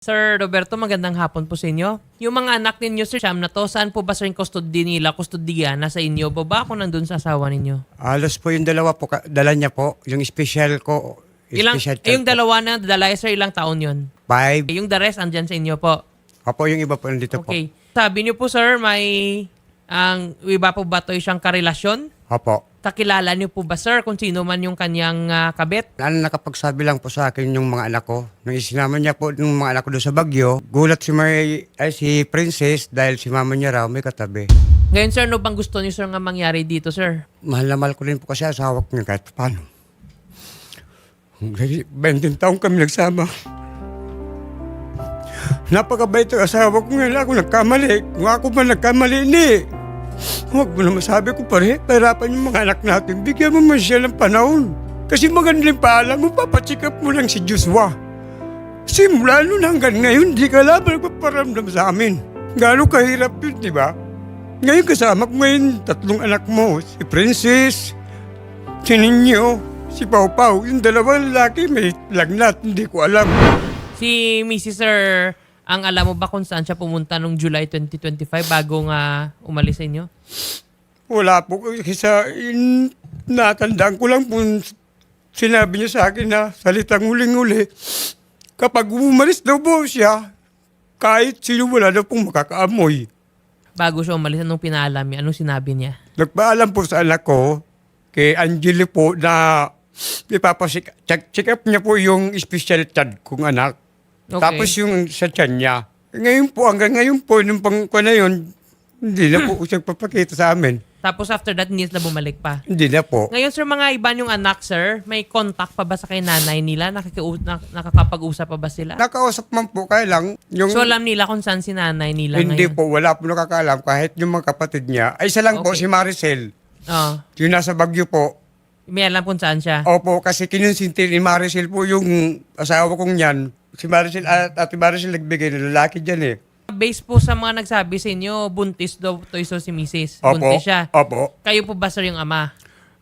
Sir Roberto, magandang hapon po sa inyo. Yung mga anak ninyo, Sir Sham, na to, saan po ba sir yung custody nila, kustodiya, nasa inyo ba ba kung nandun sa asawa ninyo? Alos po yung dalawa po, ka- dala niya po, yung special ko. Ilang, special eh, yung po. dalawa na dalay, sir, ilang taon yun? Five. Eh, Yung the rest, andyan sa inyo po. Opo, yung iba po nandito Okay. Sabi niyo po, sir, may ang iba po ba to siyang karelasyon? po. Opo. Kakilala niyo po ba, sir, kung sino man yung kanyang ah, kabit? Ano nakapagsabi lang po sa akin yung mga anak ko. Nung isinama niya po yung mga anak ko doon sa Bagyo, gulat si, May, ay, si Princess dahil si mama niya raw may katabi. Ngayon, sir, ano bang gusto niyo, sir, nga mangyari dito, sir? Mahal na mahal ko rin po kasi asawa ko niya kahit paano. 20 taong kami nagsama. Napakabait ang asawa ko ngayon ako nagkamali. Kung ako man nagkamali, ni. Huwag mo na masabi ko pare, pahirapan yung mga anak natin. Bigyan mo man siya ng panahon. Kasi maganda yung paalam mo, papacheck up mo lang si Joshua. Simula nun hanggang ngayon, di ka lang nagpaparamdam sa amin. Gano'ng kahirap yun, di ba? Ngayon kasama ko ngayon tatlong anak mo, si Princess, si Ninyo, si Pau Pau. Yung dalawang lalaki may lagnat, hindi ko alam. Si Mrs. Sir, ang alam mo ba kung saan siya pumunta nung July 2025 bago nga umalis sa inyo? Wala po kasi sa in, natandaan ko lang po sinabi niya sa akin na salitang huling-huli. Kapag umalis daw po siya, kahit sino wala daw pong makakaamoy. Bago siya umalis, anong pinaalam niya? Anong sinabi niya? Nagpaalam po sa anak ko, kay Angeli po, na ipapasik, check, check up niya po yung special child kong anak. Okay. Tapos yung sa tiyan niya. Ngayon po, hanggang ngayon po, nung pang ko na yun, hindi na po siya papakita sa amin. Tapos after that, hindi na bumalik pa. Hindi na po. Ngayon, sir, mga iba yung anak, sir, may contact pa ba sa kay nanay nila? Nakikiu- nak- nakakapag-usap pa ba sila? Nakausap man po kaya lang, yung So, alam nila kung saan si nanay nila hindi ngayon? po, wala po nakakaalam kahit yung mga kapatid niya. Ay, isa lang po, Okay. si Maricel. Oh, Yung nasa Bagyo po. may alam kung saan siya. Opo, kasi kinonsinti ni Maricel po yung asawa kong yan. Si Maricel, at Ate Maricel nagbigay ng lalaki dyan eh. Based po sa mga nagsabi sa inyo, buntis daw to iso si Mrs. Opo, Buntis siya. opo. Kayo po ba, sir, yung ama?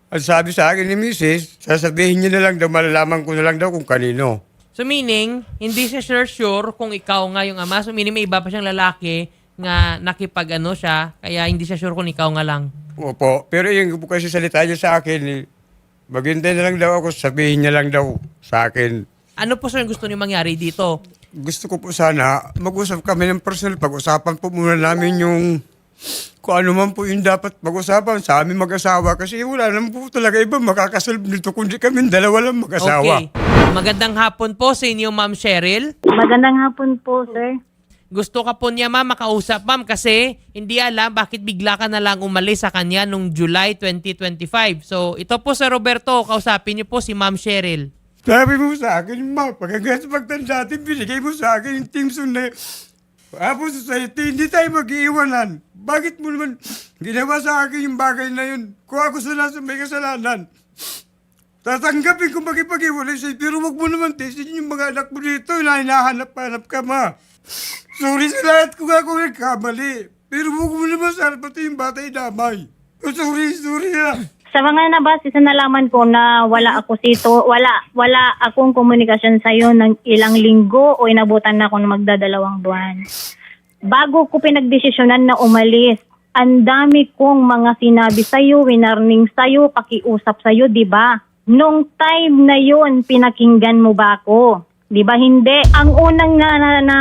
Ang sabi sa akin ni Mrs., sasabihin niya na lang daw, malalaman ko na lang daw kung kanino. So meaning, hindi siya sure sure kung ikaw nga yung ama. So meaning may iba pa siyang lalaki nga nakipag ano siya, kaya hindi siya sure kung ikaw nga lang. Opo, pero yung kasi salita niya sa akin, eh, maghintay na lang daw ako, sabihin niya lang daw sa akin. Ano po sir yung gusto niyo mangyari dito? Gusto ko po sana, mag-usap kami ng personal, pag-usapan po muna namin yung kung ano man po yung dapat pag-usapan sa amin mag-asawa kasi wala naman po talaga iba makakasolve nito kundi kami dalawa lang mag-asawa. Okay. Magandang hapon po sa inyo, Ma'am Cheryl. Magandang hapon po, sir. Gusto ka po niya, ma'am, makausap, ma'am, kasi hindi alam bakit bigla ka na lang umalis sa kanya nung July 2025. So, ito po sa Roberto, kausapin niyo po si Ma'am Cheryl. Sabi mo sa akin, ma, pagkagas pagtanda natin, binigay mo sa akin yung team sun na Apo society, hindi tayo mag-iiwanan. Bakit mo naman ginawa sa akin yung bagay na yun? Kung ako sa may kasalanan. Tatanggapin ko makipag-iwalay sa'yo, pero wag mo naman tesin yung mga anak mo dito na hinahanap-hanap ka, ma. Sorry sa lahat kung ako nagkamali. Pero wag mo naman sana pati yung bata idamay. Sorry, sorry ah. Sa mga nabase sa nalaman ko na wala ako sito, wala wala akong komunikasyon sa iyo ng ilang linggo o inabutan na ako ng magdadalawang buwan. Bago ko pinagdesisyonan na umalis, ang dami kong mga sinabi sa iyo, winarning sa iyo, pakiusap sa iyo, 'di ba? Nung time na 'yon, pinakinggan mo ba ako? 'Di ba hindi? Ang unang na, na, na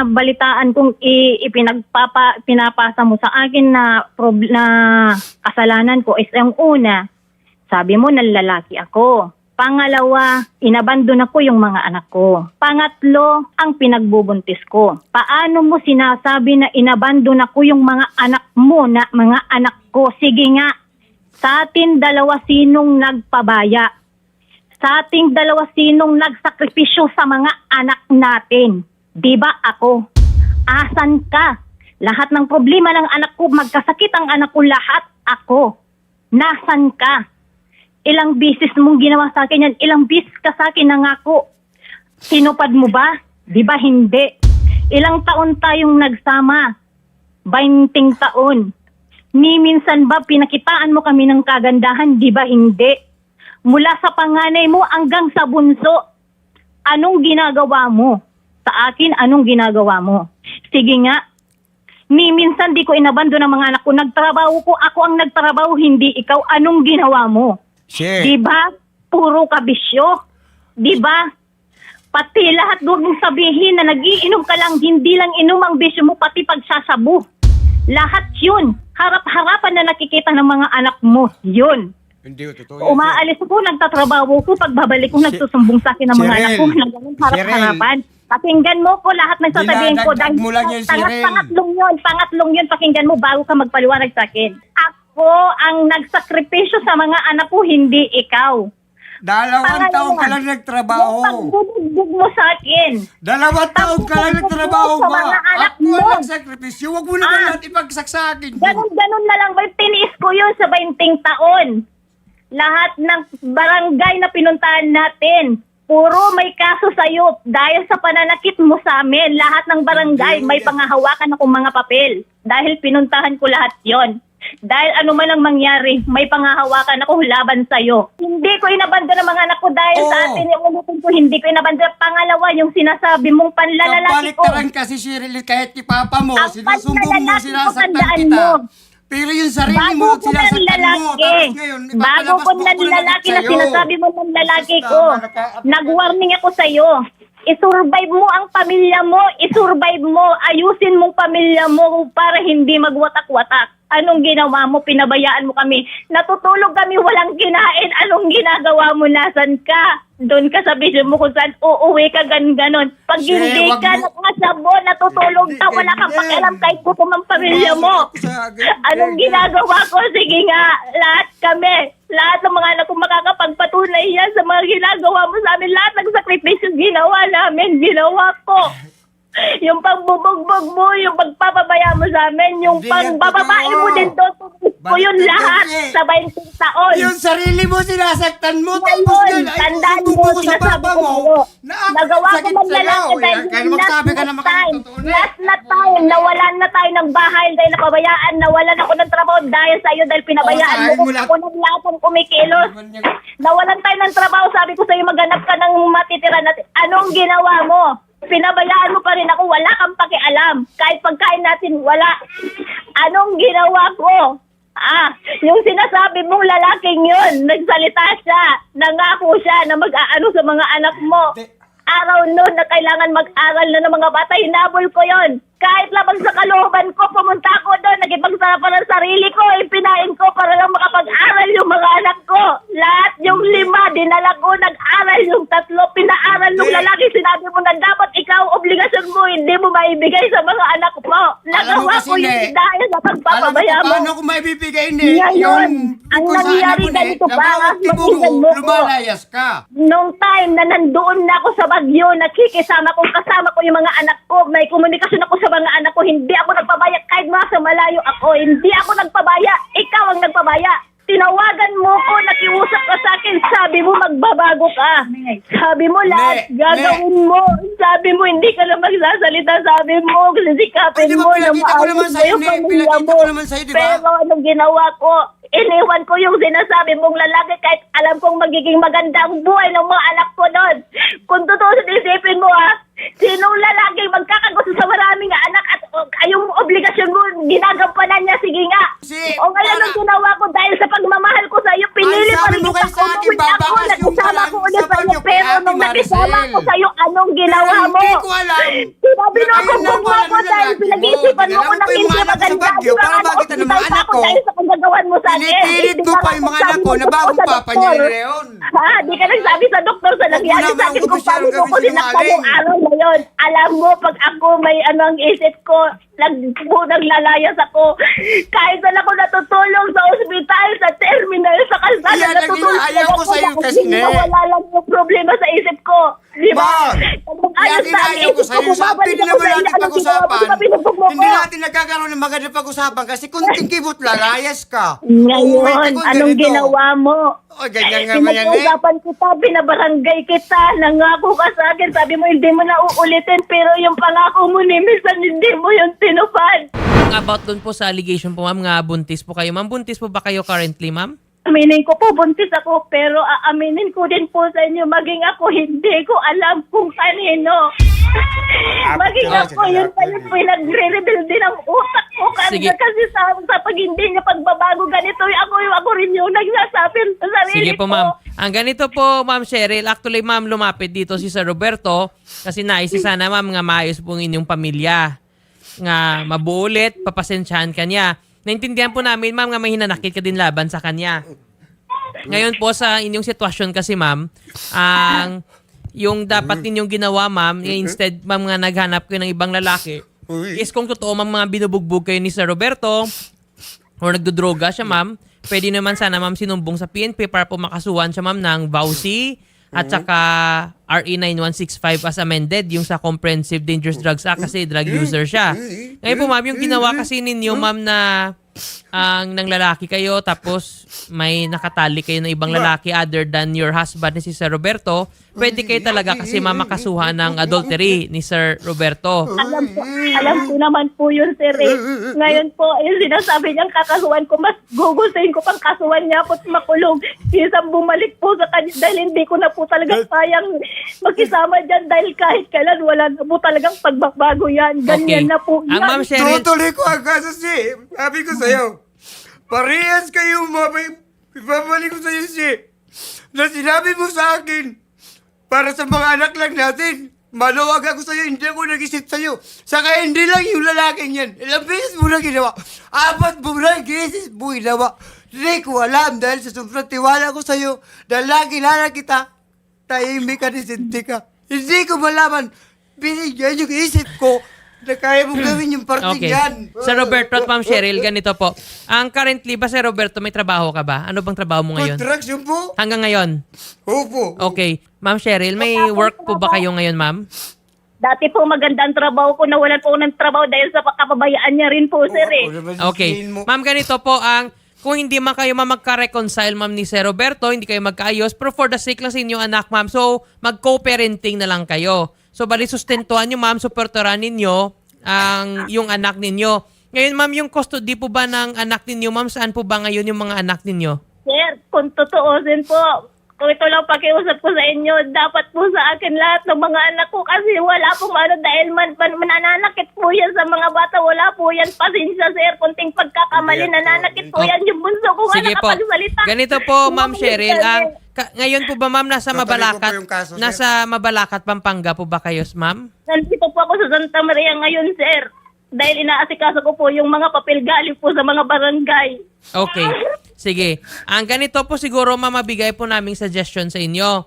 kong i, ipinagpapa pinapasa mo sa akin na prob- na kasalanan ko is ang una, sabi mo, nalalaki ako. Pangalawa, inabandon ako yung mga anak ko. Pangatlo, ang pinagbubuntis ko. Paano mo sinasabi na inabandon ako yung mga anak mo na mga anak ko? Sige nga, sa atin dalawa sinong nagpabaya? Sa ating dalawa sinong nagsakripisyo sa mga anak natin? Di ba ako? Asan ka? Lahat ng problema ng anak ko, magkasakit ang anak ko, lahat ako. Nasan ka? Ilang bisis mong ginawa sa akin yan. Ilang bisis ka sa akin nangako. Sinupad mo ba? Di ba hindi? Ilang taon tayong nagsama? 20 taon. Ni minsan ba pinakitaan mo kami ng kagandahan? Di ba hindi? Mula sa panganay mo hanggang sa bunso, anong ginagawa mo? sa akin anong ginagawa mo. Sige nga, ni minsan di ko inabando ng mga anak ko. Nagtrabaho ko, ako ang nagtrabaho, hindi ikaw. Anong ginawa mo? Share. Di ba? Puro ka bisyo. Di ba? Pati lahat huwag mong sabihin na nagiinom ka lang, hindi lang inom ang bisyo mo, pati pagsasabu. Lahat yun. Harap-harapan na nakikita ng mga anak mo. Yun. Hindi ko totoo yan, Umaalis ako, nagtatrabaho ko, pagbabalik ko, Si- nagsusumbong sa akin ng mga Cheryl. anak ko, ganun harap-harapan. Pakinggan mo ko lahat ng sasabihin ko. Dinadagdag mo lang yan, Cheryl. pangatlong yun, pangatlong yun, pakinggan mo bago ka magpaliwanag sa akin. Ako ang nagsakripisyo sa mga anak ko, hindi ikaw. Dalawang Pangalawa, taon ka lang nagtrabaho. Yung mo sa akin. Dalawang taon ka lang nagtrabaho Sa ba? mga anak Ako mo. ang nagsakripisyo. Huwag mo na Ah. lahat ipagsak sa akin. Ganon-ganon na lang ba? Tiniis ko yun sa 20 taon. Lahat ng barangay na pinuntahan natin, puro may kaso sa'yo dahil sa pananakit mo sa amin. Lahat ng barangay may pangahawakan akong mga papel dahil pinuntahan ko lahat yon. Dahil ano man ang mangyari, may pangahawakan ako laban sa'yo. Hindi ko inabando ng mga anak ko dahil sa Oo. atin yung ulitin ko, hindi ko inabando. Pangalawa, yung sinasabi mong panlalalaki ko. Kabaliktaran kasi Cheryl, kahit ni Papa mo, Ang sinusumbong mo, panlalaki ko, sinasaktan tandaan kita. mo. Pero yung sarili Bago mo, ko ng sinasaktan mo. lalaki, Tapos ngayon, bago ipapalabas ko mo ng lalaki na sa'yo. sinasabi mo ng lalaki Basta, ko, nag-warning ako sa'yo. I-survive mo ang pamilya mo, i-survive mo, ayusin mong pamilya mo para hindi magwatak-watak. Anong ginawa mo? Pinabayaan mo kami. Natutulog kami, walang kinain. Anong ginagawa mo? Nasaan ka? Doon ka sa vision mo kung saan uuwi ka gan-ganon. Pag Sheh, hindi wag ka mo- natutulog ka, wala kang Ganyan. pakialam kahit gutom ang pamilya mo. Pumasok ako sa ganyan. Anong ginagawa ko? Sige nga, lahat kami, lahat ng mga anak ko makakapagpatunay yan sa mga ginagawa mo sa amin. Lahat ng sakripisyo ginawa namin, ginawa ko. Yung pagbubugbog mo, yung pagpapabaya mo sa amin, yung Hindi yan pagbababae totoo. mo din doon, ko yun lahat hindi? sa 20 taon. Yung sarili mo sinasaktan mo, Ngayon, tapos yun, ay tandaan mo, ko sa sinasabi ko mo, sa'yo. na ako Nagawa ko sakit man sa'yo. lalaki dahil Kaya last magsabi ka na naman time, ng totoo na. last na time, nawalan na tayo ng bahay dahil napabayaan, nawalan ako ng trabaho dahil sa'yo dahil pinabayaan Oo, mo sabi mo lahat. ako ng lahat ng kumikilos. Nawalan tayo ng trabaho, sabi ko sa'yo, maghanap ka ng matitira natin. Anong ginawa mo? Pinabayaan mo pa rin ako, wala kang pakialam. Kahit pagkain natin, wala. Anong ginawa ko? Ah, yung sinasabi mong lalaking yun, nagsalita siya, nangako siya na mag-aano sa mga anak mo. Araw noon na kailangan mag-aral na ng mga bata, hinabol ko yon. Kahit labang sa kalooban ko, pumunta ako doon, nagipagsapa ng sarili ko, ipinain ko para lang makapag-aral yung mga anak ko. Lahat yung lima, dinala ko, nag-aral yung tatlo, pinaaral ng Te- lalaki, sinabi mo na dapat ikaw, obligasyon mo, hindi mo maibigay sa mga anak mo. Nagawa ko yun Ne, dahil sa pagpapabaya mo. paano ko maibibigay ni Ngayon, ang nangyayari ako, ne, ganito pa, tibo pakinggan mo, lumalayas ka. Nung time na nandoon na ako sa Bagyo, nakikisama ko, kasama ko yung mga anak ko, may komunikasyon ako sa mga anak ko, hindi ako nagpabaya. Kahit nasa malayo ako, hindi ako nagpabaya, ikaw ang nagpabaya. Tinawagan mo ko, nakiusap ka sa akin, sabi mo magbabago ka. Sabi mo lahat, Ne, gagawin mo. Sabi mo hindi ka na magsasalita, sabi mo, sisikapin Ay, mo na pinakita ko naman maayos yung Ne? pamilya mo. ko naman sa'yo, di ba? Pero anong ginawa ko? Iniwan ko yung sinasabi mong lalaki kahit alam kong magiging maganda ang buhay ng mga anak ko doon. Kung totoo sa isipin mo ha, sinong lalaki magkakagusto sa maraming anak at o, yung obligasyon mo, ginagampanan niya, sige nga. Si- o ngayon ang para- ginawa ko dahil sa pagmamahal ko sa iyo, pinili Ay, pa sabi rin mo kasi sa akin, umuwi ako, babakas yung nagkasama ko ulit sa kay pero Ate nung nakisama Maricel. ko sa iyo, anong ginawa Pero mo? Hindi ko alam. Sinabi mo Na ako kayo na ako ng dahil lalaki mo. pinag-iisipan mo ko Dinala ng ko yung hindi mga anak ko sa maganda. Baguio para ano, makita ng mga hospital pa anak ako ko. Dahil sa kagagawan mo sa akin. Pinipilit Hindi ko pa yung mga anak ko na mo bagong sa papa niya doktor? ni Leon. Ha? Di ka nagsabi sa doktor sa nangyari mo sa naman akin kung paano mo gawin ko dinakpan sinungaling. yung araw na yun. Alam mo, pag ako may ano ang isip ko, nagpunang lalayas ako. Kahit saan ako natutulong sa ospital, sa terminal, sa kalsada, Yan ang natutulong inaayaw ko sa'yo kasi, hindi ne. Wala lang yung problema sa isip ko. Di ba? Yan inayaw ko sa'yo. Sa bumabalik pili ako naman sa natin pag-usapan. Hindi natin nagkakaroon ng magandang pag-usapan kasi kung tingkibot lalayas ka. Ngayon, Uuwi ka kung anong ganito. ginawa mo? O, ganyan nga man yan eh. Pinag-usapan kita, binabarangay kita, nangako ka sa akin, sabi mo hindi mo na uulitin, pero yung pangako mo ni minsan hindi mo yung tinupad. About dun po sa allegation po, ma'am, nga buntis po kayo. Ma'am, buntis po ba kayo currently, ma'am? Aminin ko po, buntis ako, pero aaminin ko din po sa inyo, maging ako, hindi ko alam kung kanino. maging ako, yun pa yung pinagre-reveal din ang utak ko. Kasi, Sige. kasi sa, sa pag hindi niya pagbabago ganito, ako, ako rin yung nagsasabi sa sarili Sige po, ko. ma'am. Ang ganito po, ma'am Cheryl, actually, ma'am, lumapit dito si Sir Roberto kasi naisip sana, ma'am, nga maayos po ang inyong pamilya. Nga mabuo ulit, papasensyahan ka niya. Naintindihan po namin, ma'am, nga may hinanakit ka din laban sa kanya. Ngayon po sa inyong sitwasyon kasi, ma'am, ang yung dapat ninyong ginawa, ma'am, eh, instead, ma'am, nga naghanap kayo ng ibang lalaki, is kung totoo, ma'am, mga binubugbog kayo ni Sir Roberto, or nagdodroga siya, ma'am, pwede naman sana, ma'am, sinumbong sa PNP para po makasuhan siya, ma'am, ng VAUSI at saka RE 9165 as amended, yung sa Comprehensive Dangerous Drugs Act kasi drug user siya. Ngayon po, ma'am, yung ginawa kasi ninyo, ma'am, na ang nang lalaki kayo tapos may nakatali kayo ng ibang lalaki other than your husband ni si Sir Roberto, pwede kayo talaga kasi mamakasuhan ng adultery ni Sir Roberto. Alam ko, alam ko naman po yun, sir. Eh. Ngayon po, yung sinasabi niyang kakasuhan ko, mas gugustuhin ko pang kasuhan niya po at makulong. Isang bumalik po sa kanya dahil hindi ko na po talaga kayang makisama dyan dahil kahit kailan wala na po talagang pagbabago yan. Ganyan Okay. na po Ang yan. ma'am Cheryl, Tutuloy ko ang kaso si. Sabi ko sa'yo, parehas kayo mabay. Ibabalik ko sa'yo si. Na sinabi mo sa akin, para sa mga anak lang natin, maluwag ako sa'yo, hindi ako nag-isip sa'yo. Saka hindi lang yung lalaking yan. Ilang beses mo na ginawa. Apat mo na beses mo ginawa. Hindi ko alam dahil sa sobrang tiwala ko sa'yo, dahil lagi na kita, tahimik ka ni Cynthia. Hindi ko malaman. Binigyan yung isip ko na kaya mo gawin yung parting Okay. yan. Sir Roberto at Ma'am Cheryl, ganito po. Ang currently ba, Sir Roberto, may trabaho ka ba? Ano bang trabaho mo ngayon? Construction po? Hanggang ngayon? Opo. Okay. Ma'am Cheryl, may work po ba kayo ngayon, ma'am? Dati po maganda ang trabaho ko, nawalan po ako ng trabaho dahil sa kapabayaan niya rin po, sir. Eh. Okay. Ma'am, ganito po ang kung hindi man kayo ma- magka-reconcile, ma'am, ni Sir Roberto, hindi kayo magkaayos, pero for the sake lang sa inyong anak, ma'am, so mag-co-parenting na lang kayo. So, bali sustentuhan nyo, ma'am, supportoran ninyo ang yung anak ninyo. Ngayon, ma'am, yung custody po ba ng anak ninyo, ma'am, saan po ba ngayon yung mga anak ninyo? Sir, kung tutuusin po, kung ito lang pakiusap ko sa inyo, dapat po sa akin lahat ng mga anak ko kasi wala pong ano dahil man, man mananakit po yan sa mga bata. Wala po yan. Pasensya, sir. Kunting pagkakamali, nananakit po yan yung bunso ko nga Sige po. nakapagsalita. Ganito po, Ma'am yan, Ang. Ka- ngayon po ba, ma'am, nasa Tutuloy ko Mabalakat? po yung kaso, sir. nasa Mabalakat, Pampanga po ba kayo, ma'am? Nandito po ako sa Santa Maria ngayon, sir. Dahil inaasikaso ko po yung mga papel galing po sa mga barangay. Okay. Sige. Ang ganito po siguro mamabigay po naming suggestion sa inyo.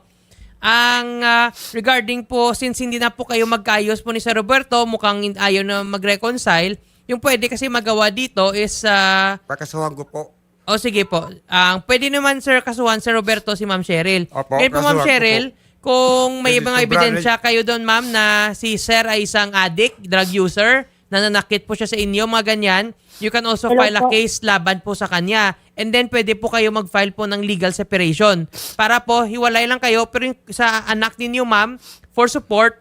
Ang ah, regarding po, since hindi na po kayo magkaayos po ni Sir Roberto, mukhang ayaw na mag-reconcile, yung pwede kasi magawa dito is, ah, Pakasuhan ko po. O sige po, ang pwede naman Sir kasuhan Sir Roberto si Ma'am Cheryl. Opo, Ngayon po Ma'am kasuhan ko Cheryl, kung may Pwede mga sobrang- ebidensya kayo doon ma'am na si Sir ay isang addict, drug user, nananakit po siya sa inyo, mga ganyan, you can also Hello file a po. case laban po sa kanya. And then pwede po kayo mag-file po ng legal separation. Para po hiwalay lang kayo pero yung sa anak ninyo ma'am, for support,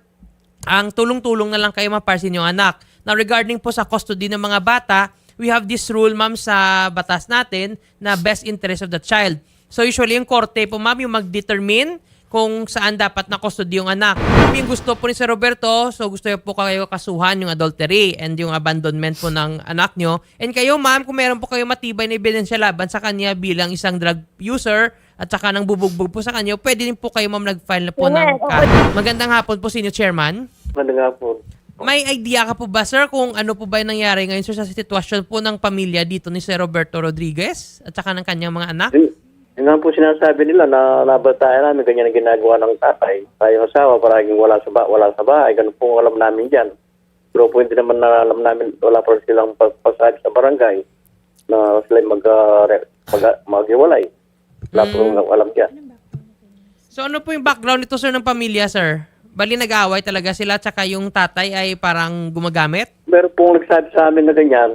ang tulong-tulong na lang kayo maparsin yung anak. Now regarding po sa custody ng mga bata, we have this rule ma'am sa batas natin na best interest of the child. So usually yung korte po ma'am yung mag-determine kung saan dapat na custody yung anak. Yung gusto po ni Sir Roberto, so gusto po kayo kasuhan yung adultery and yung abandonment po ng anak nyo. And kayo ma'am, kung meron po kayo matibay na ebidensya laban sa kanya bilang isang drug user at saka nang bubugbog po sa kanya, pwede din po kayo ma'am nag-file na po ng Yes, kaso. Magandang hapon po sa inyo, Chairman. Maganda nga po. May idea ka po ba, sir, kung ano po ba yung nangyari ngayon sir, sa sitwasyon po ng pamilya dito ni Sir Roberto Rodriguez at saka ng kanyang mga anak? Yun, yun nga po sinasabi nila na nabatayan namin ganyan ang ginagawa ng tatay. Tayong asawa paraging wala sa, ba- wala sa bahay. Ganun po alam namin dyan. Pero po hindi naman na alam namin, wala pa silang pas- pasabi sa barangay na sila mag, uh, mag, maghiwalay. Wala po Mm. alam dyan. So ano po yung background nito sir ng pamilya, sir? Bali nag-aaway talaga sila tsaka yung tatay ay parang gumagamit? Meron pong nagsabi sa amin na ganyan,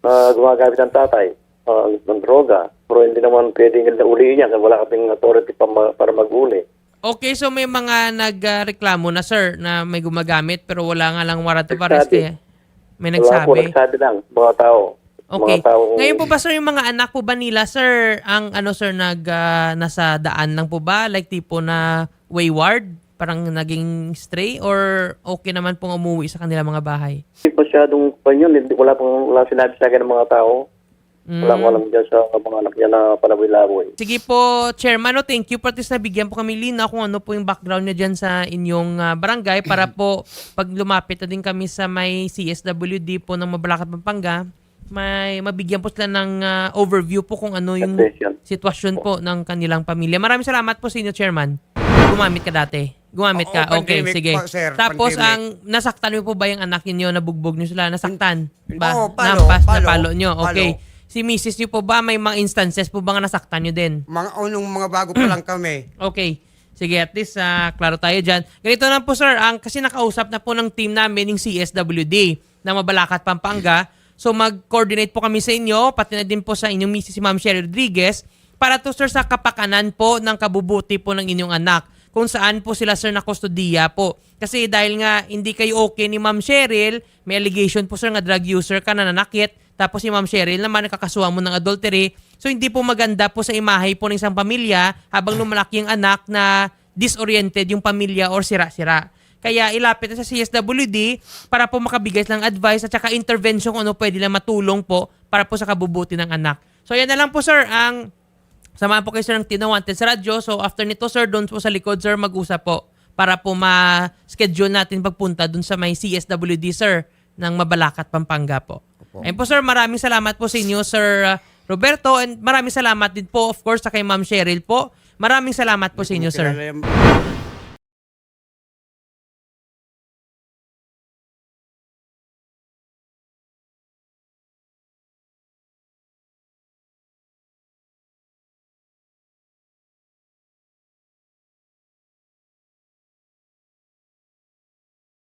na gumagamit ng tatay uh, ng droga. Pero hindi naman pwedeng uliin yan kasi wala kaming authority pa ma- para mag-uli. Okay, so may mga nagreklamo na sir na may gumagamit pero wala nga lang warrant of arrest eh. May Wala po, nagsabi. nagsabi lang, mga tao. Okay. Mga tao, Ngayon po ba sir, yung mga anak po ba nila sir, ang ano sir, nag, ah, nasa daan lang po ba? Like tipo na wayward? Parang naging stray? Or okay naman pong umuwi sa kanila mga bahay? Hindi pa masyadong pan yun. Hindi, wala pang wala sinabi sa akin ng mga tao. Wala Mm. ko alam dyan sa mga anak niya na panaboy-laboy. Sige po, Chairman, no, thank you for this nabigyan po kami lina kung ano po yung background niya dyan sa inyong ah, barangay para po pag lumapit na din kami sa may CSWD po ng Mabalacat, Pampanga, may mabigyan po sila ng ah, overview po kung ano yung Attention. sitwasyon po ng kanilang pamilya. Maraming salamat po sa inyo, Chairman. Gumamit ka dati. Gumamit ka. Oo, Okay, pandemic sige. po, sir. Tapos Pandemic. ang nasaktan niyo po ba yung anak niyo? Nabugbog niyo sila? Nasaktan? Ba? Oo, palo, Nampas na palo, palo niyo. Okay. palo. Si Mrs. niyo po ba may mga instances po ba nga nasaktan niyo din? Mga unong mga bago pa lang kami. Okay. Sige, at least ah, klaro tayo dyan. Ganito lang po sir, ang, kasi nakausap na po ng team namin ng CSWD na Mabalacat, Pampanga. So mag-coordinate po kami sa inyo, pati na din po sa inyong misis si Ma'am Sherry Rodriguez, para to sir sa kapakanan po ng kabubuti po ng inyong anak kung saan po sila sir na kustodiya po. Kasi dahil nga hindi kayo okay ni Ma'am Cheryl, may allegation po sir nga drug user ka na nanakit, tapos si Ma'am Cheryl naman nakakasuhan mo ng adultery. So hindi po maganda po sa imahe po ng isang pamilya habang lumalaki ang anak na disoriented yung pamilya or sira-sira. Kaya ilapit na sa CSWD para po makabigay ng advice at saka intervention kung ano pwede lang matulong po para po sa kabubuti ng anak. So yan na lang po sir ang Samahan po kayo sir ng Tino Wanted sa radyo. So after nito sir, doon po sa likod sir, mag-usap po para po ma-schedule natin pagpunta doon sa may CSWD sir ng Mabalacat, Pampanga po. Ayun po sir, maraming salamat po sa inyo sir uh, Roberto and maraming salamat din po of course sa kay Ma'am Cheryl po. Maraming salamat po sa inyo sir.